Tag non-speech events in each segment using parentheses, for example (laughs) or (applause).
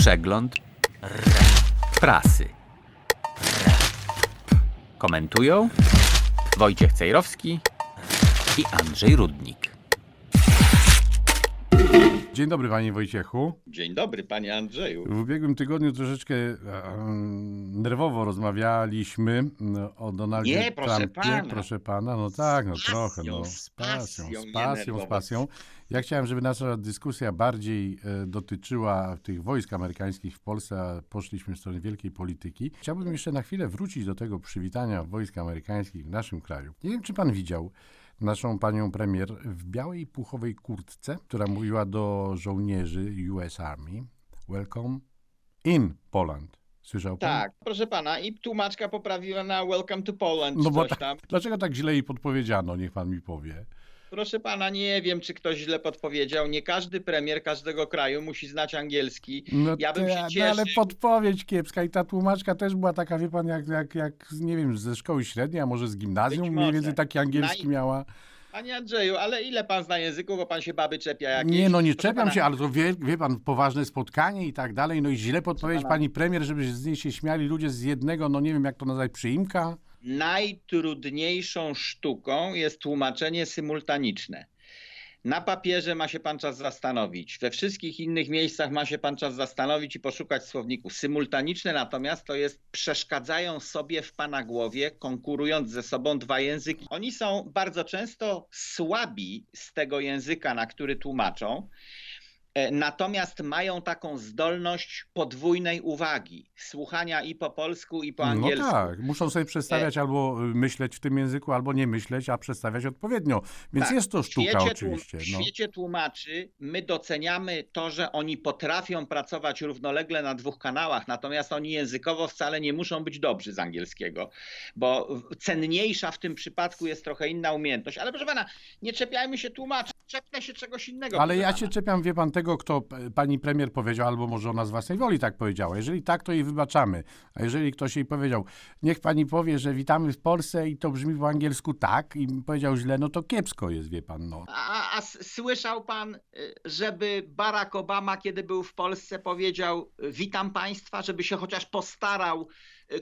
przegląd prasy. Komentują Wojciech Cejrowski i Andrzej Rudnik. Dzień dobry panie Wojciechu. Dzień dobry, panie Andrzeju. W ubiegłym tygodniu troszeczkę em, nerwowo rozmawialiśmy m, o Donaldzie Nie, proszę Trumpie. pana. Proszę pana, no tak, no Z trochę, no pasją, z z pasją, z pasją, z pasją. Ja chciałem, żeby nasza dyskusja bardziej e, dotyczyła tych wojsk amerykańskich w Polsce, a poszliśmy w stronę wielkiej polityki. Chciałbym jeszcze na chwilę wrócić do tego przywitania wojsk amerykańskich w naszym kraju. Nie wiem, czy pan widział naszą panią premier w białej puchowej kurtce, która mówiła do żołnierzy US Army Welcome in Poland. Słyszał pan? Tak, proszę pana, i tłumaczka poprawiła na Welcome to Poland, No bo tak, dlaczego tak źle jej podpowiedziano, niech pan mi powie. Proszę pana, nie wiem, czy ktoś źle podpowiedział. Nie każdy premier każdego kraju musi znać angielski. No, Ja bym te- się no ale cieszył. podpowiedź kiepska i ta tłumaczka też była taka, wie pan, jak, jak, jak nie wiem, ze szkoły średniej, a może z gimnazjum, Być mniej może. więcej taki angielski Naj- miała. Panie Andrzeju, ale ile pan zna języków, bo pan się baby czepia jakieś? Nie, no nie Proszę czepiam pana, się, ale to wie, wie pan, poważne spotkanie i tak dalej, no i źle podpowiedź pani premier, żeby z niej się śmiali ludzie z jednego, no nie wiem, jak to nazwać, przyimka? Najtrudniejszą sztuką jest tłumaczenie symultaniczne. Na papierze ma się pan czas zastanowić. We wszystkich innych miejscach ma się pan czas zastanowić i poszukać słowniku. Symultaniczne natomiast to jest przeszkadzają sobie w pana głowie, konkurując ze sobą dwa języki. Oni są bardzo często słabi z tego języka, na który tłumaczą. E, Natomiast mają taką zdolność podwójnej uwagi, słuchania i po polsku, i po No angielsku. tak, muszą sobie przedstawiać albo y, myśleć w tym języku, albo nie myśleć, a przedstawiać odpowiednio. Więc Tak, jest to W sztuka świecie oczywiście. Tłum- w No. świecie tłumaczy my doceniamy to, że oni potrafią pracować równolegle na dwóch kanałach, natomiast oni językowo wcale nie muszą być dobrzy z angielskiego, bo w- cenniejsza w tym przypadku jest trochę inna umiejętność. Ale proszę pana, nie czepiajmy się tłumaczy, czepnę się czegoś innego. Ale ja pana. się czepiam, wie pan, tego, kto p- pani premier powiedział, albo może ona z własnej woli tak powiedziała. Jeżeli tak, to jej wybaczamy. A jeżeli ktoś jej powiedział, niech pani powie, że witamy w Polsce i to brzmi po angielsku tak, i powiedział źle, no to kiepsko jest, wie pan, no. A, a słyszał pan, y, żeby Barack Obama, kiedy był w Polsce, powiedział: Witam państwa, żeby się chociaż postarał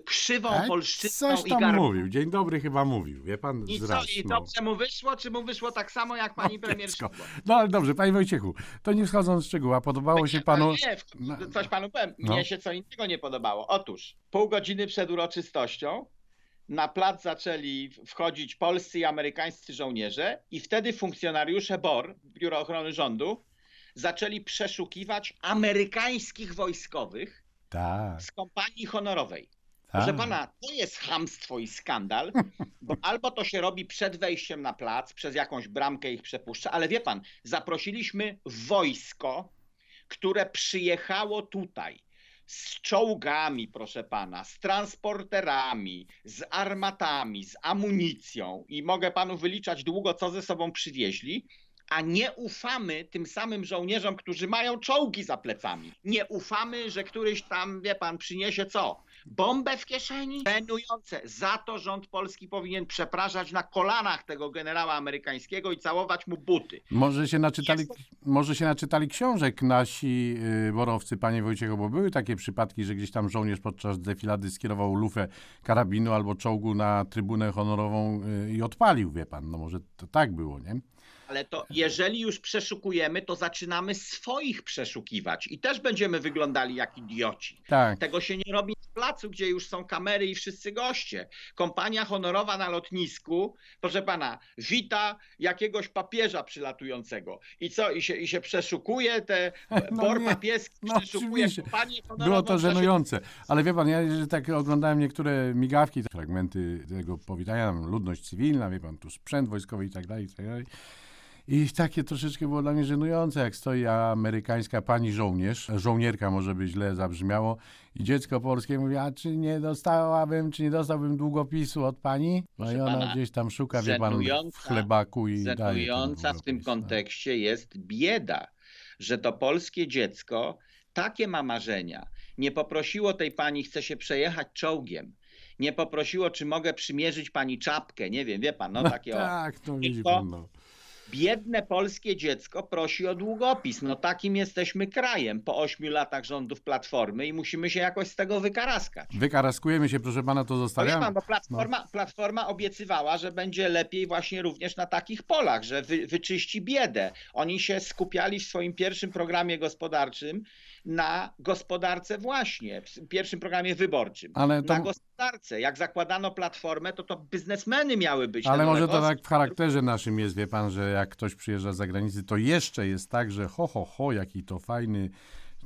krzywą A polszczyzną E, coś i tam garbą. mówił, dzień dobry chyba mówił, wie pan, I co, zraz, i no. dobrze mu wyszło, czy mu wyszło tak samo jak pani premier. Szydło? No ale dobrze, panie Wojciechu, to nie wchodząc w szczegóły, a podobało się panu... Nie, w- No. coś panu powiem. No. Mnie się co innego nie podobało. Otóż pół godziny przed uroczystością na plac zaczęli wchodzić polscy i amerykańscy żołnierze i wtedy funkcjonariusze BOR, Biuro Ochrony Rządu, zaczęli przeszukiwać amerykańskich wojskowych Tak, z kompanii honorowej. Tak. Proszę pana, to jest chamstwo i skandal, bo (laughs) albo to się robi przed wejściem na plac, przez jakąś bramkę ich przepuszcza, ale wie pan, zaprosiliśmy wojsko, które przyjechało tutaj z czołgami, proszę pana, z transporterami, z armatami, z amunicją i mogę panu wyliczać długo, co ze sobą przywieźli. A nie ufamy tym samym żołnierzom, którzy mają czołgi za plecami. Nie ufamy, że któryś tam, wie pan, przyniesie co? Bombę w kieszeni? Żenujące. Za to rząd polski powinien przepraszać na kolanach tego generała amerykańskiego i całować mu buty. Może się naczytali, Jest może się naczytali książek nasi y, borowcy, panie Wojciechu, bo były takie przypadki, że gdzieś tam żołnierz podczas defilady skierował lufę karabinu albo czołgu na trybunę honorową y, i odpalił, wie pan. No może to tak było, nie? Ale to jeżeli już przeszukujemy, to zaczynamy swoich przeszukiwać i też będziemy wyglądali jak idioci. Tak. Tego się nie robi na placu, gdzie już są kamery i wszyscy goście. Kompania honorowa na lotnisku, proszę pana, wita jakiegoś papieża przylatującego. I co? I się, i się przeszukuje te (laughs) No bor papieski, no przeszukuje oczywiście. kompanię honorową. Było to żenujące. Ale wie pan, ja tak oglądałem niektóre migawki, fragmenty tego powitania, ludność cywilna, wie pan, tu sprzęt wojskowy i tak dalej, i tak dalej. I takie troszeczkę było dla mnie żenujące, jak stoi amerykańska pani żołnierz, żołnierka może by źle zabrzmiało, i dziecko polskie mówi, a czy nie dostałabym, czy nie dostałbym długopisu od pani? No i ona pana, gdzieś tam szuka, wie pan, w żenująca- chlebaku i daje ten Zenująca w tym no. kontekście jest bieda, że to polskie dziecko takie ma marzenia. Nie poprosiło tej pani, chce się przejechać czołgiem. Nie poprosiło, czy mogę przymierzyć pani czapkę. Nie wiem, wie pan, no No takie o. tak, no widzi pan, no. Biedne polskie dziecko prosi o długopis. No takim jesteśmy krajem po ośmiu latach rządów Platformy i musimy się jakoś z tego wykaraskać. Wykaraskujemy się, proszę pana, to zostawiamy. pan, bo platforma, platforma obiecywała, że będzie lepiej właśnie również na takich polach, że wy, wyczyści biedę. Oni się skupiali w swoim pierwszym programie gospodarczym na gospodarce właśnie, w pierwszym programie wyborczym. Ale to- Na gospodarce. Jak zakładano platformę, to to biznesmeny miały być. Ale może to tak w charakterze naszym jest, wie pan, że jak ktoś przyjeżdża z zagranicy, to jeszcze jest tak, że ho, ho, ho, jaki to fajny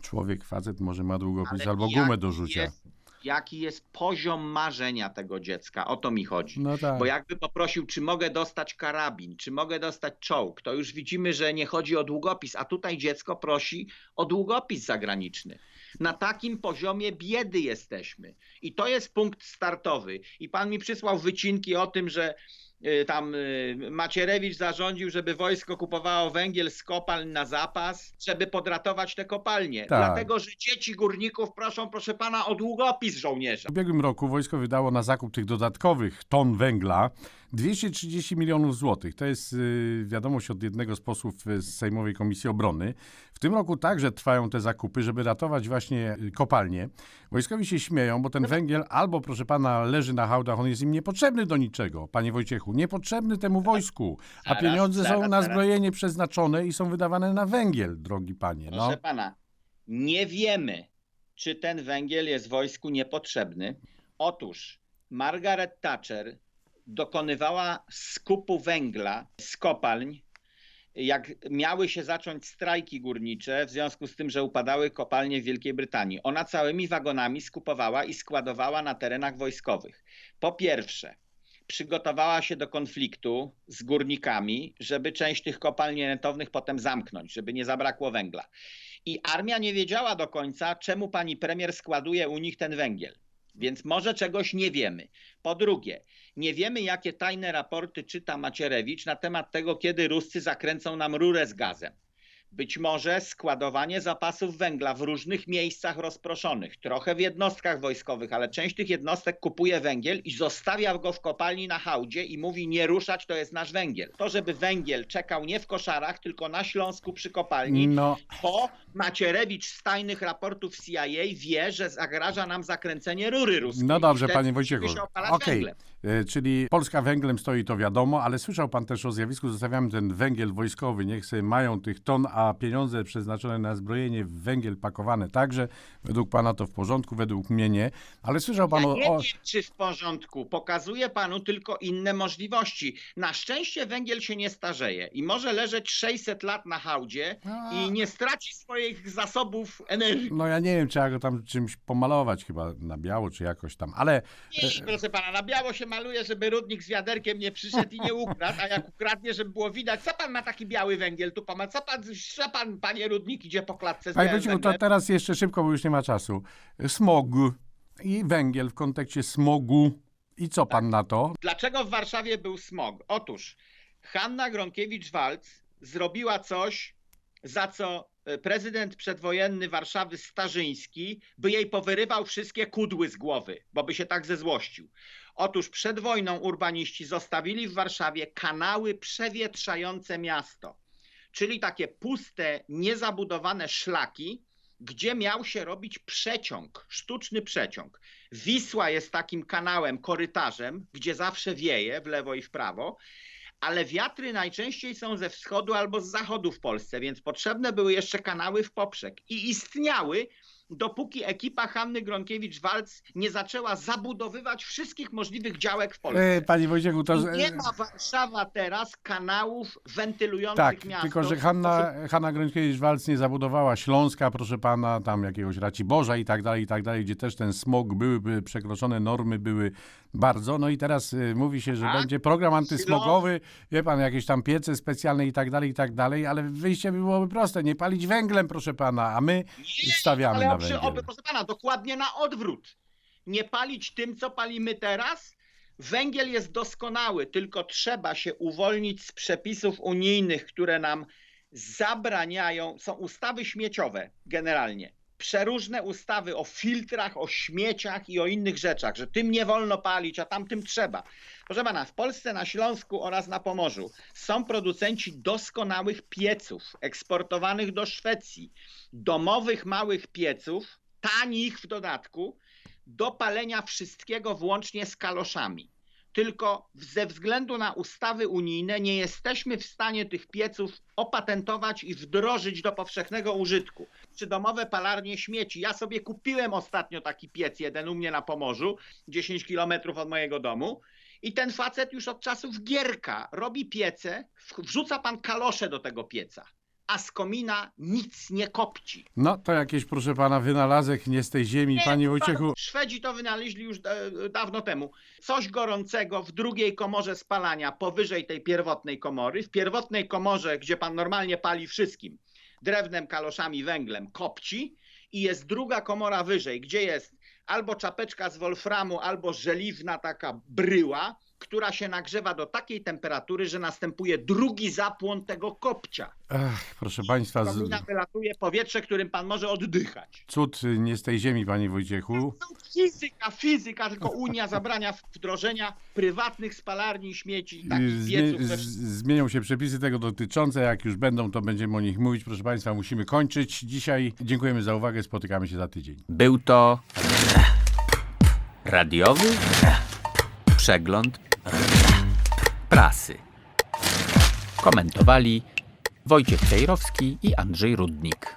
człowiek, facet, może ma długopis Ale albo gumę do rzucia. Jest, jaki jest poziom marzenia tego dziecka? O to mi chodzi. No tak. Bo jakby poprosił, czy mogę dostać karabin, czy mogę dostać czołg, to już widzimy, że nie chodzi o długopis, a tutaj dziecko prosi o długopis zagraniczny. Na takim poziomie biedy jesteśmy. I to jest punkt startowy. I pan mi przysłał wycinki o tym, że tam y, Macierewicz zarządził, żeby wojsko kupowało węgiel z kopalń na zapas, żeby podratować te kopalnie. Tak. Dlatego, że dzieci górników proszą, proszę pana, o długopis żołnierza. W ubiegłym roku wojsko wydało na zakup tych dodatkowych ton węgla 230 milionów złotych. To jest y, wiadomość od jednego z posłów y, z Sejmowej Komisji Obrony. W tym roku także trwają te zakupy, żeby ratować właśnie y, kopalnie. Wojskowi się śmieją, bo ten węgiel albo, proszę pana, leży na hałdach, on jest im niepotrzebny do niczego, panie Wojciechu, niepotrzebny temu wojsku, a pieniądze są na zbrojenie przeznaczone i są wydawane na węgiel, drogi panie. No. Proszę pana, nie wiemy, czy ten węgiel jest wojsku niepotrzebny. Otóż Margaret Thatcher dokonywała skupu węgla z kopalń, jak miały się zacząć strajki górnicze, w związku z tym, że upadały kopalnie w Wielkiej Brytanii. Ona całymi wagonami skupowała i składowała na terenach wojskowych. Po pierwsze, przygotowała się do konfliktu z górnikami, żeby część tych kopalni rentownych potem zamknąć, żeby nie zabrakło węgla. I armia nie wiedziała do końca, czemu pani premier składuje u nich ten węgiel. Więc może czegoś nie wiemy. Po drugie, nie wiemy, jakie tajne raporty czyta Macierewicz na temat tego, kiedy Ruscy zakręcą nam rurę z gazem. Być może składowanie zapasów węgla w różnych miejscach rozproszonych, trochę w jednostkach wojskowych, ale część tych jednostek kupuje węgiel i zostawia go w kopalni na hałdzie i mówi nie ruszać, to jest nasz węgiel. To, żeby węgiel czekał nie w koszarach, tylko na Śląsku przy kopalni, No, bo Macierewicz z tajnych raportów CIA wie, że zagraża nam zakręcenie rury ruskiej. No dobrze, panie Wojciechu. Okej, węglem. E, czyli Polska węglem stoi, to wiadomo, ale słyszał pan też o zjawisku, zostawiamy ten węgiel wojskowy, niech sobie mają tych ton, a pieniądze przeznaczone na zbrojenie w węgiel pakowane także. Według pana to w porządku, według mnie nie. Ale słyszał pan Ja o... nie wiem, czy w porządku. Pokazuję panu tylko inne możliwości. Na szczęście węgiel się nie starzeje i może leżeć 600 lat na hałdzie A. i nie straci swoich zasobów energii. No ja nie wiem, trzeba go tam czymś pomalować, chyba na biało, czy jakoś tam, ale Nie, proszę pana, na biało się maluje, żeby rudnik z wiaderkiem nie przyszedł i nie ukradł, a jak ukradnie, żeby było widać, co pan ma taki biały węgiel tu, pan, co pan, co pan, panie rudnik, idzie po klatce z Panie Wojciechu, to teraz jeszcze szybko, bo już nie ma czasu. Smog i węgiel w kontekście smogu. I co pan na to? Dlaczego w Warszawie był smog? Otóż Hanna Gronkiewicz-Waltz zrobiła coś, za co prezydent przedwojenny Warszawy Starzyński by jej powyrywał wszystkie kudły z głowy, bo by się tak zezłościł. Otóż przed wojną urbaniści zostawili w Warszawie kanały przewietrzające miasto, czyli takie puste, niezabudowane szlaki, gdzie miał się robić przeciąg, sztuczny przeciąg. Wisła jest takim kanałem, korytarzem, gdzie zawsze wieje w lewo i w prawo, ale wiatry najczęściej są ze wschodu albo z zachodu w Polsce, więc potrzebne były jeszcze kanały w poprzek. I istniały dopóki ekipa Hanny Gronkiewicz-Walc nie zaczęła zabudowywać wszystkich możliwych działek w Polsce. E, Panie Wojciechu, to... I nie ma Warszawa teraz kanałów wentylujących Tak, miasto. tylko że Hanna, Hanna Grądkiewicz-Walc nie zabudowała Śląska, proszę pana, tam jakiegoś Raciborza i tak dalej, i tak dalej, gdzie też ten smog były, przekroczone normy, były bardzo. No i teraz y, mówi się, że Tak. będzie program antysmogowy, wie pan, jakieś tam piece specjalne i tak dalej, i tak dalej, ale wyjście by byłoby proste, nie palić węglem, proszę pana, a my stawiamy Ale na przy, oby, proszę pana, dokładnie na odwrót. Nie palić tym, co palimy teraz. Węgiel jest doskonały, tylko trzeba się uwolnić z przepisów unijnych, które nam zabraniają. Są ustawy śmieciowe generalnie. Przeróżne ustawy o filtrach, o śmieciach i o innych rzeczach, że tym nie wolno palić, a tamtym trzeba. Proszę pana, w Polsce, na Śląsku oraz na Pomorzu są producenci doskonałych pieców eksportowanych do Szwecji, domowych małych pieców, tanich w dodatku, do palenia wszystkiego włącznie z kaloszami. Tylko ze względu na ustawy unijne nie jesteśmy w stanie tych pieców opatentować i wdrożyć do powszechnego użytku. Przydomowe palarnie śmieci. Ja sobie kupiłem ostatnio taki piec jeden u mnie na Pomorzu, 10 kilometrów od mojego domu. I ten facet już od czasów Gierka robi piece, wrzuca pan kalosze do tego pieca, a z komina nic nie kopci. No to jakieś, proszę pana, wynalazek nie z tej ziemi, panie Wojciechu. Szwedzi to wynaleźli już da, dawno temu. Coś gorącego w drugiej komorze spalania powyżej tej pierwotnej komory. W pierwotnej komorze, gdzie pan normalnie pali wszystkim, drewnem, kaloszami, węglem, kopci. I jest druga komora wyżej, gdzie jest albo czapeczka z wolframu, albo żeliwna taka bryła, która się nagrzewa do takiej temperatury, że następuje drugi zapłon tego kopcia. Ach, proszę państwa, Z wylatuje powietrze, którym pan może oddychać. cud y, nie z tej ziemi, panie Wojciechu. Fizyka, fizyka, tylko Unia zabrania wdrożenia prywatnych spalarni śmieci i takich Zmie- z- zmienią się przepisy tego dotyczące. Jak już będą, to będziemy o nich mówić. Proszę Państwa, musimy kończyć. Dzisiaj dziękujemy za uwagę. Spotykamy się za tydzień. Był to radiowy przegląd prasy. Komentowali Wojciech Cejrowski i Andrzej Rudnik.